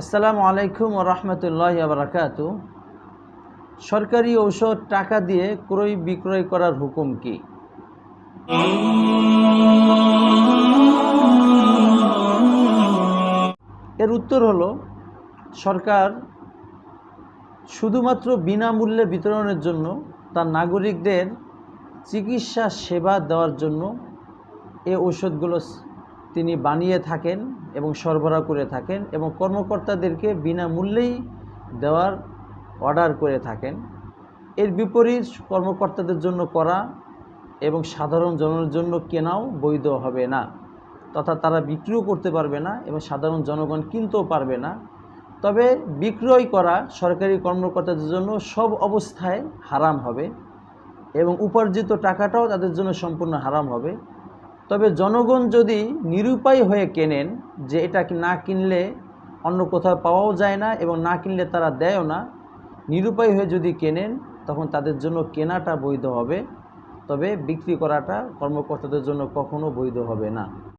আসসালামু আলাইকুম রহমতুল্লাহ বারাকাত। সরকারি ঔষধ টাকা দিয়ে ক্রয় বিক্রয় করার হুকুম কি? এর উত্তর হলো, সরকার শুধুমাত্র বিনামূল্যে বিতরণের জন্য তার নাগরিকদের চিকিৎসা সেবা দেওয়ার জন্য এই ঔষধগুলো তিনি বানিয়ে থাকেন এবং সরবরাহ করে থাকেন এবং কর্মকর্তাদেরকে বিনামূল্যেই দেওয়ার অর্ডার করে থাকেন। এর বিপরীত কর্মকর্তাদের জন্য করা এবং সাধারণ জনের জন্য কেনাও বৈধ হবে না, তথা তারা বিক্রিও করতে পারবে না এবং সাধারণ জনগণ কিনতেও পারবে না। তবে বিক্রয় করা সরকারি কর্মকর্তাদের জন্য সব অবস্থায় হারাম হবে এবং উপার্জিত টাকাটাও তাদের জন্য সম্পূর্ণ হারাম হবে। তবে জনগণ যদি নিরুপায় হয়ে কেনেন যে এটা না কিনলে অন্য কোথাও পাওয়াও যায় না এবং না কিনলে তারা দেয়ও না, নিরুপায় হয়ে যদি কেনেন, তখন তাদের জন্য কেনাটা বৈধ হবে। তবে বিক্রি করাটা কর্মকর্তাদের জন্য কখনো বৈধ হবে না।